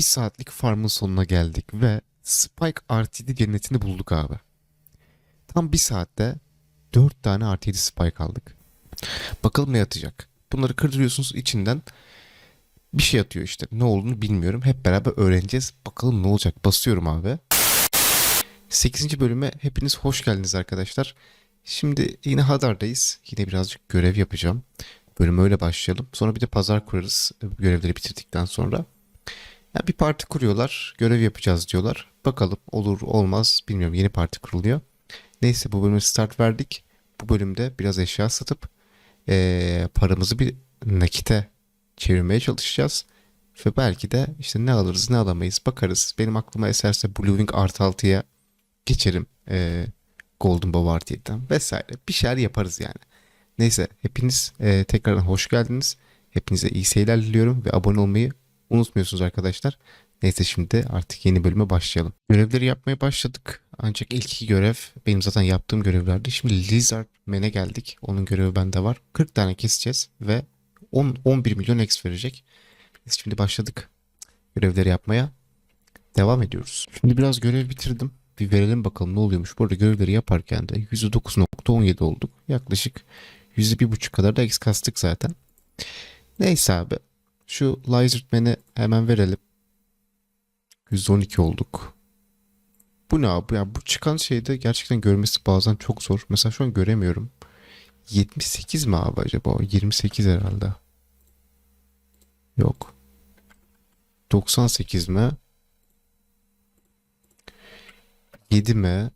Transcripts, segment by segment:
Bir saatlik farmın sonuna geldik ve Spike RTD cennetini bulduk abi. Tam bir saatte 4 tane RTD Spike aldık. Bakalım ne yatacak. Bunları kırdırıyorsunuz içinden bir şey atıyor işte. Ne olduğunu bilmiyorum. Hep beraber öğreneceğiz. Bakalım ne olacak. Basıyorum abi. 8. bölüme hepiniz hoş geldiniz arkadaşlar. Şimdi yine Hadar'dayız. Yine birazcık görev yapacağım. Bölüme öyle başlayalım. Sonra bir de pazar kurarız görevleri bitirdikten sonra. Ya bir parti kuruyorlar. Görev yapacağız diyorlar. Bakalım olur olmaz bilmiyorum. Yeni parti kuruluyor. Neyse bu bölüme start verdik. Bu bölümde biraz eşya satıp eee, paramızı bir nakite çevirmeye çalışacağız. Ve belki de işte ne alırız ne alamayız bakarız. Benim aklıma eserse Blue Wing artı 6'ya geçerim. Eee, Golden 7'den vesaire. Bir şeyler yaparız yani. Neyse hepiniz eee, tekrardan hoş geldiniz. Hepinize iyi seyirler diliyorum ve abone olmayı unutmuyorsunuz arkadaşlar. Neyse şimdi artık yeni bölüme başlayalım. Görevleri yapmaya başladık. Ancak ilk iki görev benim zaten yaptığım görevlerdi. Şimdi Lizard Man'e geldik. Onun görevi bende var. 40 tane keseceğiz ve 10, 11 milyon X verecek. Biz şimdi başladık görevleri yapmaya. Devam ediyoruz. Şimdi biraz görev bitirdim. Bir verelim bakalım ne oluyormuş. Bu arada görevleri yaparken de %9.17 olduk. Yaklaşık %1.5 kadar da X kastık zaten. Neyse abi. Şu Lizard Man'e hemen verelim. 112 olduk. Bu ne abi? Ya bu çıkan şeyde gerçekten görmesi bazen çok zor. Mesela şu an göremiyorum. 78 mi abi acaba? o? 28 herhalde. Yok. 98 mi? 7 mi?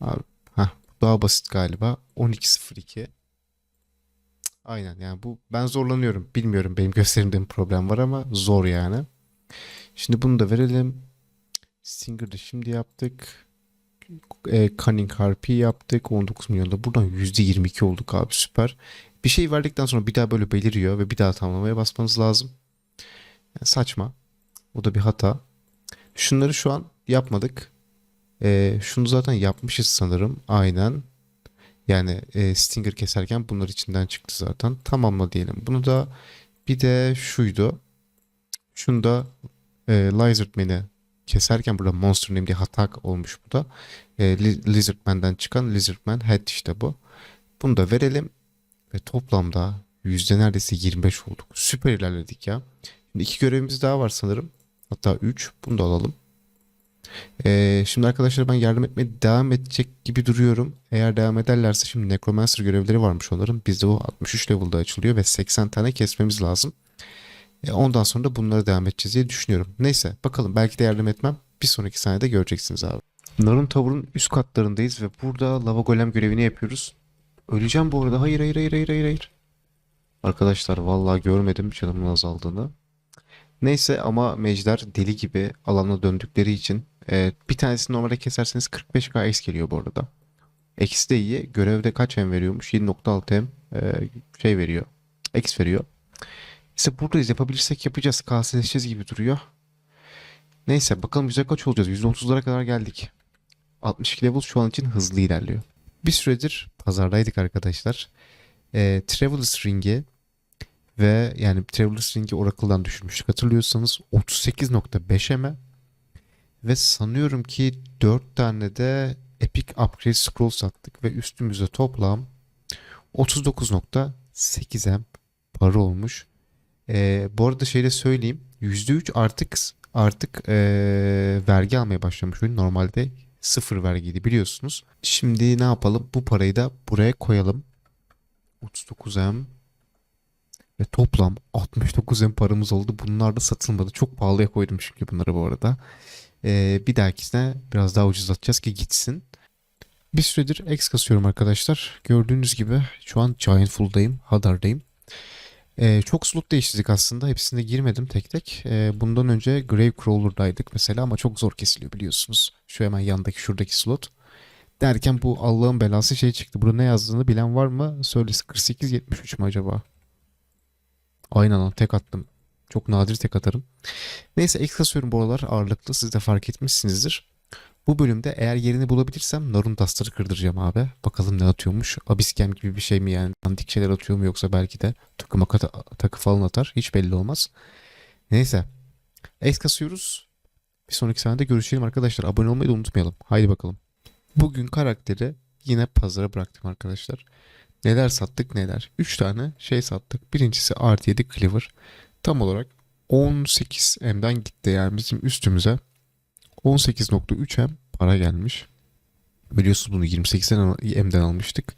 Abi, heh, daha basit galiba. 12.02. Aynen yani bu ben zorlanıyorum. Bilmiyorum benim gösterimde mi problem var ama zor yani. Şimdi bunu da verelim. Singer'da şimdi yaptık. E, Cunning Harpy yaptık. 19 milyonda. Buradan %22 olduk abi süper. Bir şey verdikten sonra bir daha böyle beliriyor ve bir daha tamamlamaya basmanız lazım. Yani saçma. Bu da bir hata. Şunları şu an yapmadık. E, şunu zaten yapmışız sanırım. Aynen. Yani e, Stinger keserken bunlar içinden çıktı zaten. Tamamla diyelim. Bunu da bir de şuydu. Şunu da e, Lizard Man'i keserken burada Monster Name diye hata olmuş bu da. E, Li- Lizard Man'den çıkan Lizard Man Head işte bu. Bunu da verelim. Ve toplamda yüzde neredeyse 25 olduk. Süper ilerledik ya. Şimdi iki görevimiz daha var sanırım. Hatta 3. Bunu da alalım. Ee, şimdi arkadaşlar ben yardım etmeye devam edecek gibi duruyorum. Eğer devam ederlerse şimdi Necromancer görevleri varmış onların. Bizde o 63 level'da açılıyor ve 80 tane kesmemiz lazım. E, ondan sonra da bunlara devam edeceğiz diye düşünüyorum. Neyse bakalım belki de yardım etmem. Bir sonraki sahnede göreceksiniz abi. Narun Tower'ın üst katlarındayız ve burada lava golem görevini yapıyoruz. Öleceğim bu arada. Hayır hayır hayır hayır hayır. hayır. Arkadaşlar vallahi görmedim canımın azaldığını. Neyse ama mecler deli gibi alana döndükleri için e, bir tanesini normalde keserseniz 45k X geliyor bu arada. X de iyi. Görevde kaç M veriyormuş? 7.6 M e, şey veriyor. X veriyor. İşte buradayız. Yapabilirsek yapacağız. KS'leşeceğiz gibi duruyor. Neyse bakalım yüzde kaç olacağız? %30'lara kadar geldik. 62 level şu an için hızlı ilerliyor. Bir süredir pazardaydık arkadaşlar. E, Traveler's Ring'i ve yani Traveler's Ring'i Oracle'dan düşürmüştük hatırlıyorsanız 38.5 M ve sanıyorum ki 4 tane de Epic Upgrade Scroll sattık ve üstümüzde toplam 39.8 M para olmuş. Ee, bu arada şey de söyleyeyim. %3 artık artık ee, vergi almaya başlamış oyun. Normalde sıfır vergiydi biliyorsunuz. Şimdi ne yapalım? Bu parayı da buraya koyalım. 39 M ve toplam 69 M paramız oldu. Bunlar da satılmadı. Çok pahalıya koydum çünkü bunları bu arada. Ee, bir dahakisine biraz daha ucuz atacağız ki gitsin. Bir süredir X kasıyorum arkadaşlar. Gördüğünüz gibi şu an Giant Full'dayım. Hadar'dayım. Ee, çok slot değiştirdik aslında. Hepsine girmedim tek tek. Ee, bundan önce Gravecrawler'daydık mesela ama çok zor kesiliyor biliyorsunuz. Şu hemen yandaki şuradaki slot. Derken bu Allah'ın belası şey çıktı. Burada ne yazdığını bilen var mı? Söylesin 48-73 mü acaba? Aynen lan tek attım. Çok nadir tek atarım. Neyse X kasıyorum bu aralar ağırlıklı. Siz de fark etmişsinizdir. Bu bölümde eğer yerini bulabilirsem Narun Dust'ları kırdıracağım abi. Bakalım ne atıyormuş. Abiskem gibi bir şey mi yani? Dandik şeyler atıyor mu yoksa belki de takıma kata- takı falan atar. Hiç belli olmaz. Neyse. X kasıyoruz. Bir sonraki sahnede görüşelim arkadaşlar. Abone olmayı da unutmayalım. Haydi bakalım. Bugün karakteri yine pazara bıraktım arkadaşlar. Neler sattık neler. 3 tane şey sattık. Birincisi artı 7 Cleaver. Tam olarak 18M'den gitti yani bizim üstümüze 18.3M para gelmiş. Biliyorsunuz bunu 28'den M'den almıştık.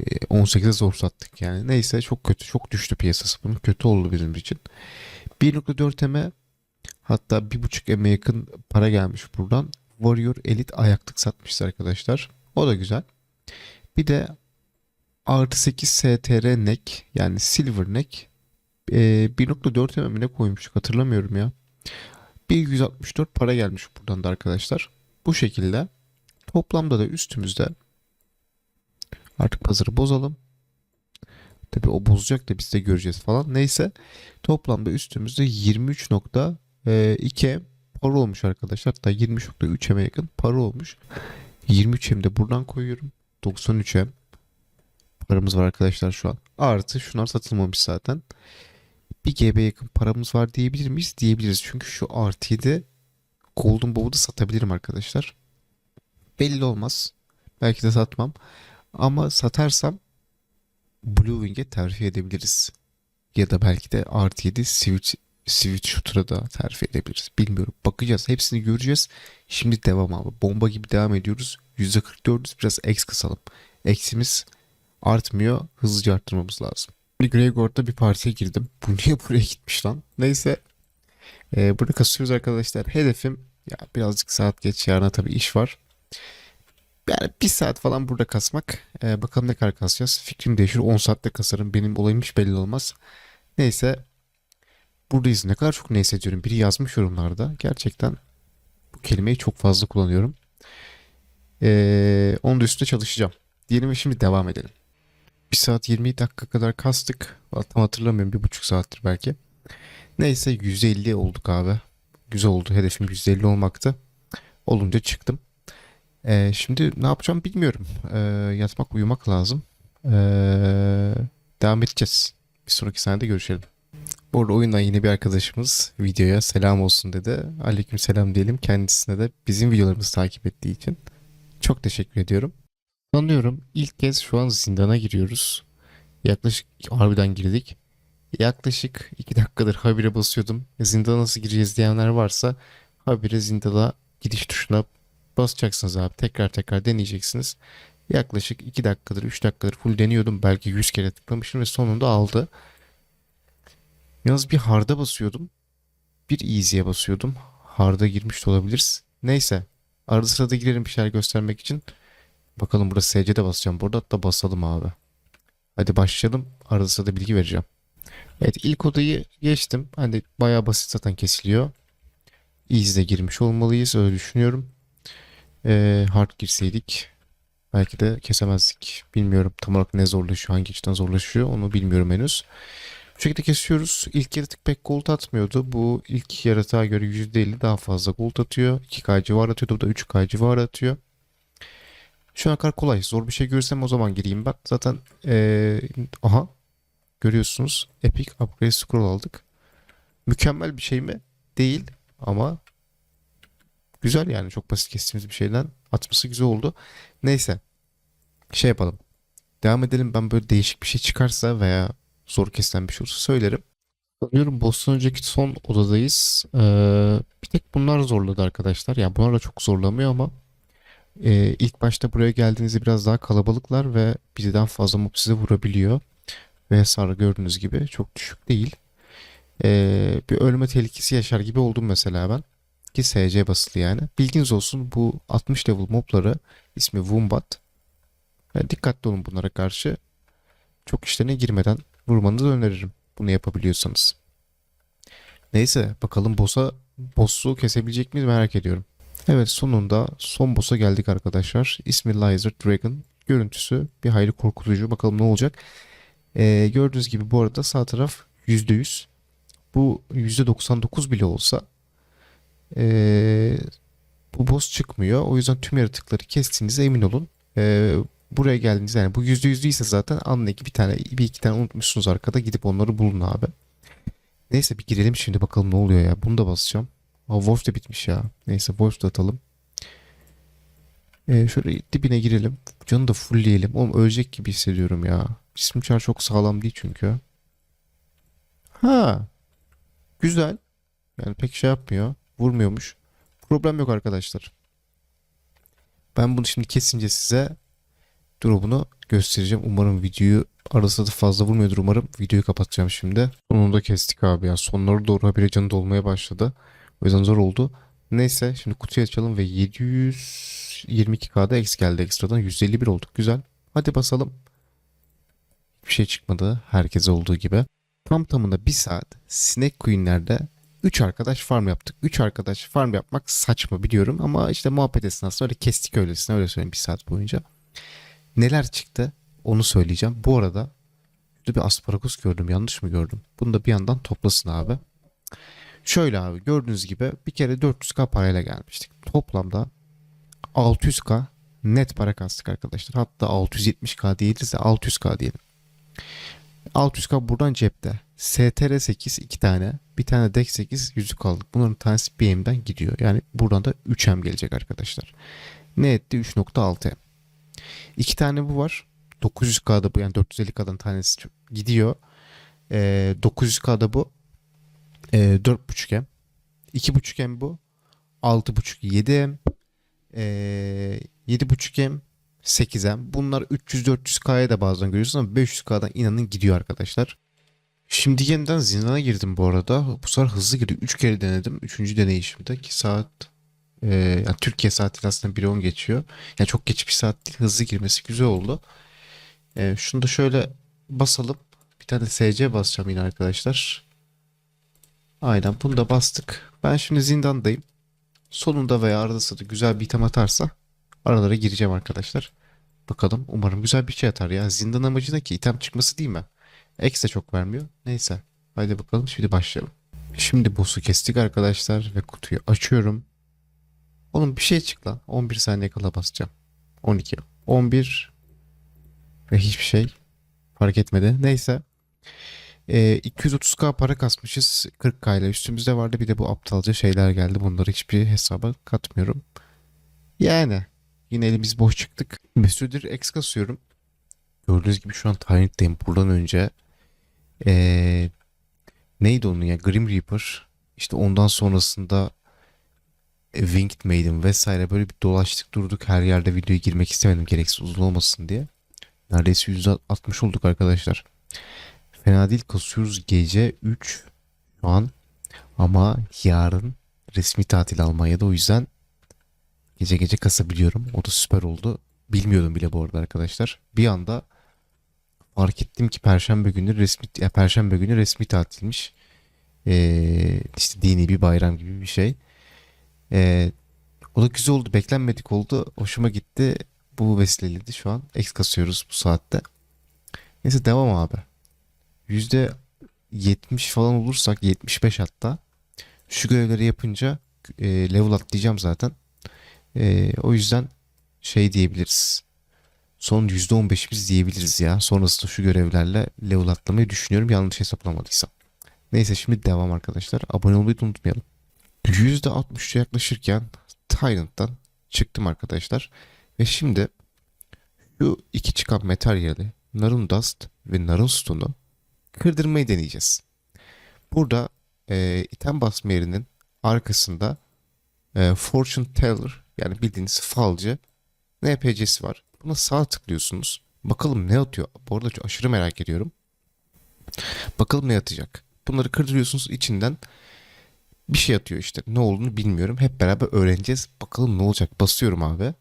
Ee, 18'e zor sattık yani. Neyse çok kötü. Çok düştü piyasası. Bunun kötü oldu bizim için. 1.4M'e hatta 1.5M'e yakın para gelmiş buradan. Warrior Elite ayaklık satmışız arkadaşlar. O da güzel. Bir de artı 8 STR neck yani silver neck e, 1.4 mm'ine koymuştuk hatırlamıyorum ya. 164 para gelmiş buradan da arkadaşlar. Bu şekilde toplamda da üstümüzde artık pazarı bozalım. Tabi o bozacak da biz de göreceğiz falan. Neyse toplamda üstümüzde 23.2 para olmuş arkadaşlar. Hatta 23.3'e yakın para olmuş. 23'em de buradan koyuyorum. 93'em paramız var arkadaşlar şu an. Artı şunlar satılmamış zaten. Bir GB yakın paramız var diyebilir miyiz? Diyebiliriz. Çünkü şu artı 7 Golden Bow'u da satabilirim arkadaşlar. Belli olmaz. Belki de satmam. Ama satarsam Blue Wing'e terfi edebiliriz. Ya da belki de artı 7 Switch, Switch Shooter'a da terfi edebiliriz. Bilmiyorum. Bakacağız. Hepsini göreceğiz. Şimdi devam abi. Bomba gibi devam ediyoruz. %44'üz. Biraz X kısalım. X'imiz artmıyor. Hızlıca arttırmamız lazım. Bir Greygor'da bir partiye girdim. Bu niye buraya gitmiş lan? Neyse. Ee, burada kasıyoruz arkadaşlar. Hedefim ya birazcık saat geç. Yarına tabii iş var. Yani bir saat falan burada kasmak. Ee, bakalım ne kadar kasacağız. Fikrim değişir. 10 saatte kasarım. Benim olayım hiç belli olmaz. Neyse. Buradayız. Ne kadar çok neyse diyorum. Biri yazmış yorumlarda. Gerçekten bu kelimeyi çok fazla kullanıyorum. Ee, onun da üstünde çalışacağım. Diyelim ve şimdi devam edelim. 1 saat 20 dakika kadar kastık. Tam hatırlamıyorum. Bir buçuk saattir belki. Neyse 150 olduk abi. Güzel oldu. Hedefim 150 olmaktı. Olunca çıktım. Ee, şimdi ne yapacağım bilmiyorum. Ee, yatmak uyumak lazım. Ee, devam edeceğiz. Bir sonraki sahnede görüşelim. Bu arada oyundan yine bir arkadaşımız videoya selam olsun dedi. Aleyküm selam diyelim kendisine de bizim videolarımızı takip ettiği için. Çok teşekkür ediyorum. Sanıyorum ilk kez şu an zindana giriyoruz. Yaklaşık harbiden girdik. Yaklaşık 2 dakikadır habire basıyordum. Zindana nasıl gireceğiz diyenler varsa habire zindana gidiş tuşuna basacaksınız abi. Tekrar tekrar deneyeceksiniz. Yaklaşık 2 dakikadır 3 dakikadır full deniyordum. Belki 100 kere tıklamışım ve sonunda aldı. Yalnız bir hard'a basıyordum. Bir easy'ye basıyordum. Hard'a girmiş de olabiliriz. Neyse. Arada sırada girerim bir şeyler göstermek için. Bakalım burada SC'de basacağım. Burada hatta basalım abi. Hadi başlayalım. Arada sırada bilgi vereceğim. Evet ilk odayı geçtim. Hani bayağı basit zaten kesiliyor. Easy'de girmiş olmalıyız. Öyle düşünüyorum. Ee, hard girseydik belki de kesemezdik. Bilmiyorum tam olarak ne zorlaşıyor, hangi açıdan zorlaşıyor onu bilmiyorum henüz. Bu şekilde kesiyoruz. İlk yaratık pek gold atmıyordu. Bu ilk yaratığa göre %50 daha fazla gold atıyor. 2K civarı atıyordu. Bu da 3K civarı atıyor. Şu an kadar kolay. Zor bir şey görürsem o zaman gireyim ben. Zaten ee, aha görüyorsunuz. Epic Upgrade Scroll aldık. Mükemmel bir şey mi? Değil ama güzel yani. Çok basit kestiğimiz bir şeyden atması güzel oldu. Neyse. Şey yapalım. Devam edelim. Ben böyle değişik bir şey çıkarsa veya zor kesilen bir şey olursa söylerim. Sanıyorum boss'tan önceki son odadayız. Ee, bir tek bunlar zorladı arkadaşlar. Yani bunlar da çok zorlamıyor ama ee, ilk başta buraya geldiğinizde biraz daha kalabalıklar ve birden fazla mob size vurabiliyor. Ve hasarı gördüğünüz gibi çok düşük değil. Ee, bir ölme tehlikesi yaşar gibi oldum mesela ben. Ki SC basılı yani. Bilginiz olsun bu 60 level mobları ismi Wombat. Yani dikkatli olun bunlara karşı. Çok işlerine girmeden vurmanızı öneririm. Bunu yapabiliyorsanız. Neyse bakalım boss'a boss'u kesebilecek miyiz merak ediyorum. Evet sonunda son boss'a geldik arkadaşlar. İsmi Lizard Dragon. Görüntüsü bir hayli korkutucu. Bakalım ne olacak. Ee, gördüğünüz gibi bu arada sağ taraf %100. Bu %99 bile olsa ee, bu boss çıkmıyor. O yüzden tüm yaratıkları kestiğinize emin olun. Ee, buraya geldiğinizde yani bu %100 değilse zaten anla ki bir tane bir iki tane unutmuşsunuz arkada gidip onları bulun abi. Neyse bir girelim şimdi bakalım ne oluyor ya. Bunu da basacağım. Aa, Wolf de bitmiş ya. Neyse Wolf da atalım. Ee, şöyle dibine girelim. Canı da fullleyelim. Oğlum ölecek gibi hissediyorum ya. Cisim çar çok sağlam değil çünkü. Ha. Güzel. Yani pek şey yapmıyor. Vurmuyormuş. Problem yok arkadaşlar. Ben bunu şimdi kesince size drop'unu göstereceğim. Umarım videoyu arasında da fazla vurmuyordur umarım. Videoyu kapatacağım şimdi. Sonunda kestik abi ya. Sonlara doğru habire canı dolmaya başladı. O yüzden zor oldu. Neyse şimdi kutuyu açalım ve 722k'da X geldi ekstradan. 151 olduk. Güzel. Hadi basalım. Bir şey çıkmadı. Herkese olduğu gibi. Tam tamına bir saat Snake Queen'lerde 3 arkadaş farm yaptık. 3 arkadaş farm yapmak saçma biliyorum ama işte muhabbet esnasında öyle kestik öylesine öyle söyleyeyim bir saat boyunca. Neler çıktı onu söyleyeceğim. Bu arada bir asparagus gördüm yanlış mı gördüm? Bunu da bir yandan toplasın abi. Şöyle abi gördüğünüz gibi bir kere 400k parayla gelmiştik. Toplamda 600k net para kastık arkadaşlar. Hatta 670k değiliz de 600k diyelim. 600k buradan cepte. STR 8 iki tane. Bir tane DEX 8 yüzük aldık. Bunların tanesi BM'den gidiyor. Yani buradan da 3M gelecek arkadaşlar. Ne etti? 3.6M. İki tane bu var. 900K'da bu yani 450K'dan tanesi gidiyor. Ee, 900K'da bu. Ee, 4.5M. 2.5M bu. 6.5 7M. Ee, 7.5M 8M. Bunlar 300-400K'ya da bazen görüyorsunuz ama 500K'dan inanın gidiyor arkadaşlar. Şimdi yeniden zindana girdim bu arada. Bu sefer hızlı girdi. 3 kere denedim. 3. deneyişimde 2 saat e, yani Türkiye saatiyle aslında 1.10 geçiyor. Yani çok geç bir saat değil. Hızlı girmesi güzel oldu. E, şunu da şöyle basalım. Bir tane SC basacağım yine arkadaşlar. Aynen bunu da bastık. Ben şimdi zindandayım. Sonunda veya arada sırada güzel bir item atarsa aralara gireceğim arkadaşlar. Bakalım umarım güzel bir şey atar ya. Zindan amacı ne ki? İtem çıkması değil mi? X de çok vermiyor. Neyse. Haydi bakalım şimdi başlayalım. Şimdi boss'u kestik arkadaşlar ve kutuyu açıyorum. Oğlum bir şey çık lan. 11 saniye kala basacağım. 12. 11 ve hiçbir şey fark etmedi. Neyse. Ee, 230k para kasmışız. 40k ile üstümüzde vardı. Bir de bu aptalca şeyler geldi. Bunları hiçbir hesaba katmıyorum. Yani yine elimiz boş çıktık. Bir süredir X kasıyorum. Gördüğünüz gibi şu an Tyrant'tayım. Buradan önce ee, neydi onun ya? Grim Reaper. İşte ondan sonrasında e, Winged Maiden vesaire böyle bir dolaştık durduk. Her yerde videoya girmek istemedim gereksiz uzun olmasın diye. Neredeyse %60 olduk arkadaşlar. Fena değil kasıyoruz gece 3 şu an. Ama yarın resmi tatil Almanya'da o yüzden gece gece kasabiliyorum. O da süper oldu. Bilmiyordum bile bu arada arkadaşlar. Bir anda fark ettim ki Perşembe günü resmi ya Perşembe günü resmi tatilmiş. Ee, işte dini bir bayram gibi bir şey. Ee, o da güzel oldu. Beklenmedik oldu. Hoşuma gitti. Bu vesileyle şu an X kasıyoruz bu saatte. Neyse devam abi. Yüzde 70 falan olursak 75 hatta şu görevleri yapınca e, level atlayacağım zaten. E, o yüzden şey diyebiliriz. Son %15 biz diyebiliriz ya. Sonrasında şu görevlerle level atlamayı düşünüyorum yanlış hesaplamadıysam. Neyse şimdi devam arkadaşlar. Abone olmayı da unutmayalım. %63'e yaklaşırken Tyrant'tan çıktım arkadaşlar. Ve şimdi şu iki çıkan materyali Narun Dust ve Narun Stone'u kırdırmayı deneyeceğiz. Burada e, item basma yerinin arkasında e, Fortune Teller yani bildiğiniz falcı NPC'si var. Buna sağ tıklıyorsunuz. Bakalım ne atıyor. Bu arada çok aşırı merak ediyorum. Bakalım ne atacak. Bunları kırdırıyorsunuz içinden bir şey atıyor işte. Ne olduğunu bilmiyorum. Hep beraber öğreneceğiz. Bakalım ne olacak. Basıyorum abi.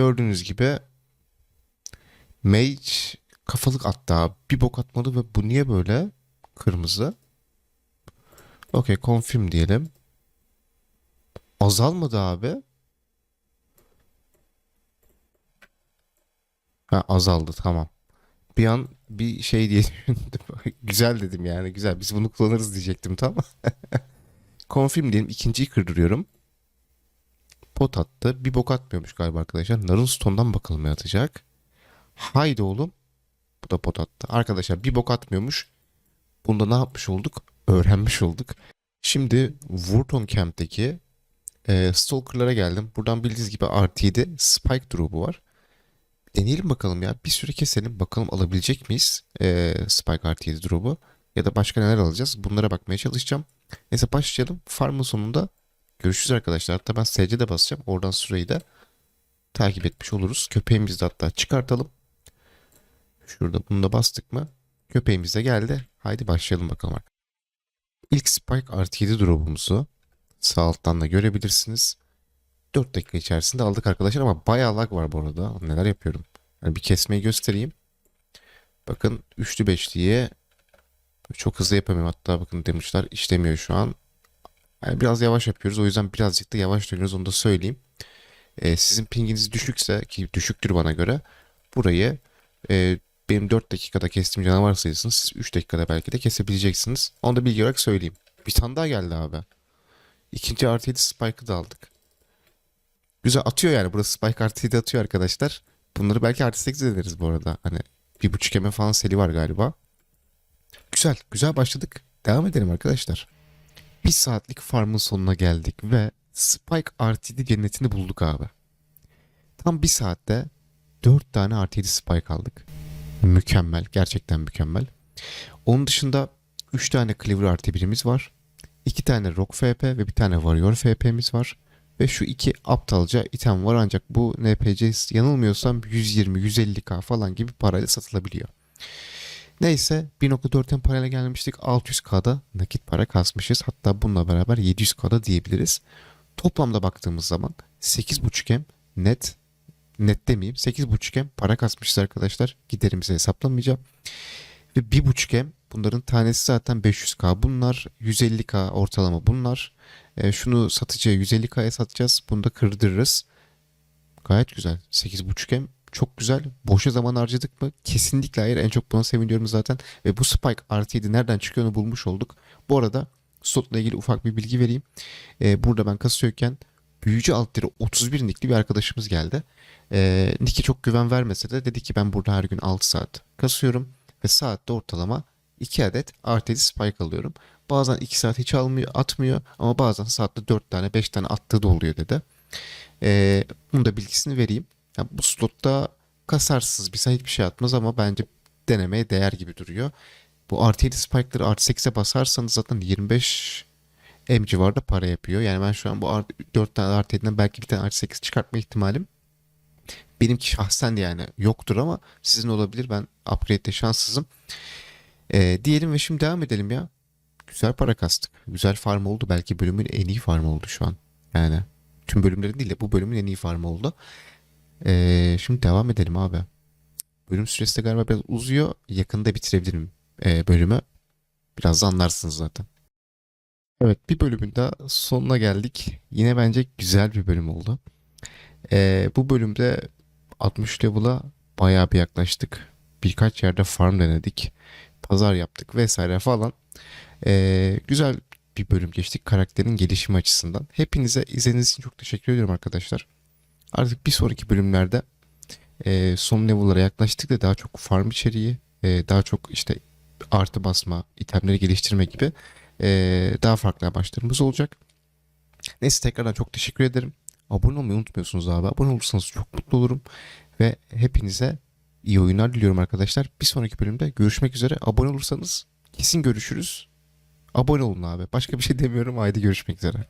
Gördüğünüz gibi Mage kafalık attı abi. Bir bok atmadı ve bu niye böyle? Kırmızı. Okey confirm diyelim. Azalmadı abi. Ha azaldı tamam. Bir an bir şey diye düşündüm. güzel dedim yani güzel. Biz bunu kullanırız diyecektim tamam. Confirm diyelim. ikinciyi kırdırıyorum. Pot attı. Bir bok atmıyormuş galiba arkadaşlar. Narun Stone'dan bakalım ne atacak. Haydi oğlum. Bu da pot attı. Arkadaşlar bir bok atmıyormuş. Bunda ne yapmış olduk? Öğrenmiş olduk. Şimdi Wurton Camp'teki e, Stalker'lara geldim. Buradan bildiğiniz gibi 7 Spike drop'u var. Deneyelim bakalım ya. Bir süre keselim. Bakalım alabilecek miyiz e, Spike artı 7 drop'u. Ya da başka neler alacağız. Bunlara bakmaya çalışacağım. Neyse başlayalım. Farmın sonunda görüşürüz arkadaşlar. Hatta ben SC de basacağım. Oradan süreyi de takip etmiş oluruz. Köpeğimizi de hatta çıkartalım. Şurada bunu da bastık mı? Köpeğimiz de geldi. Haydi başlayalım bakalım. İlk Spike artı 7 drop'umuzu sağ alttan da görebilirsiniz. 4 dakika içerisinde aldık arkadaşlar ama bayağı lag var bu arada. Neler yapıyorum. Yani bir kesmeyi göstereyim. Bakın üçlü beşliye çok hızlı yapamıyorum. Hatta bakın demişler işlemiyor şu an. Yani biraz yavaş yapıyoruz. O yüzden birazcık da yavaş dönüyoruz. Onu da söyleyeyim. Ee, sizin pinginiz düşükse ki düşüktür bana göre burayı e, benim 4 dakikada kestiğim canavar sayısını siz 3 dakikada belki de kesebileceksiniz. Onu da bilgi olarak söyleyeyim. Bir tane daha geldi abi. İkinci artı 7 Spike'ı da aldık. Güzel atıyor yani. Burası Spike artı 7 atıyor arkadaşlar. Bunları belki artı 8 ederiz bu arada. Hani bir buçuk eme falan seli var galiba. Güzel. Güzel başladık. Devam edelim arkadaşlar. Bir saatlik farmın sonuna geldik ve Spike 7 cennetini bulduk abi. Tam bir saatte 4 tane 7 Spike aldık. Mükemmel. Gerçekten mükemmel. Onun dışında 3 tane Cleaver artı birimiz var. 2 tane Rock FP ve bir tane Warrior FP'miz var. Ve şu iki aptalca item var ancak bu NPC yanılmıyorsam 120-150k falan gibi parayla satılabiliyor. Neyse 1.4'ten parayla gelmiştik 600k'da nakit para kasmışız. Hatta bununla beraber 700k'da diyebiliriz. Toplamda baktığımız zaman 8.5M net net demeyeyim 8.5M para kasmışız arkadaşlar. Giderimizi hesaplamayacağım. Ve 1.5M bunların tanesi zaten 500k bunlar 150k ortalama bunlar. E, şunu satıcıya 150k'ya satacağız. Bunu da kırdırırız. Gayet güzel. 8.5M çok güzel. Boşa zaman harcadık mı? Kesinlikle hayır. En çok buna seviniyorum zaten. Ve bu Spike artı 7 nereden çıkıyor bulmuş olduk. Bu arada slotla ilgili ufak bir bilgi vereyim. E, burada ben kasıyorken büyücü altları 31 nickli bir arkadaşımız geldi. E, Nick'e çok güven vermese de dedi ki ben burada her gün 6 saat kasıyorum. Ve saatte ortalama 2 adet artı 7 spike alıyorum. Bazen 2 saat hiç almıyor, atmıyor ama bazen saatte 4 tane 5 tane attığı da oluyor dedi. Ee, bunun da bilgisini vereyim. Yani bu slotta kasarsız bir sen hiçbir şey atmaz ama bence denemeye değer gibi duruyor. Bu artı 7 spike'ları artı 8'e basarsanız zaten 25 M civarında para yapıyor. Yani ben şu an bu artı, 4 tane artı 7'den belki bir tane artı 8 çıkartma ihtimalim benimki şahsen yani yoktur ama sizin olabilir. Ben upgrade'de şanssızım. Ee, diyelim ve şimdi devam edelim ya. Güzel para kastık. Güzel farm oldu. Belki bölümün en iyi farm oldu şu an. Yani tüm bölümlerin değil de bu bölümün en iyi farm oldu. Ee, şimdi devam edelim abi. Bölüm süresi de galiba biraz uzuyor. Yakında bitirebilirim e, bölümü. Biraz da anlarsınız zaten. Evet bir bölümün daha sonuna geldik. Yine bence güzel bir bölüm oldu. Ee, bu bölümde 60 level'a bayağı bir yaklaştık. Birkaç yerde farm denedik. Pazar yaptık vesaire falan. Ee, güzel bir bölüm geçtik karakterin gelişimi açısından. Hepinize izlediğiniz için çok teşekkür ediyorum arkadaşlar. Artık bir sonraki bölümlerde e, son level'lara yaklaştık da daha çok farm içeriği, e, daha çok işte artı basma, itemleri geliştirme gibi e, daha farklı amaçlarımız olacak. Neyse tekrardan çok teşekkür ederim. Abone olmayı unutmuyorsunuz abi. Abone olursanız çok mutlu olurum. Ve hepinize iyi oyunlar diliyorum arkadaşlar. Bir sonraki bölümde görüşmek üzere. Abone olursanız kesin görüşürüz. Abone olun abi. Başka bir şey demiyorum. Haydi görüşmek üzere.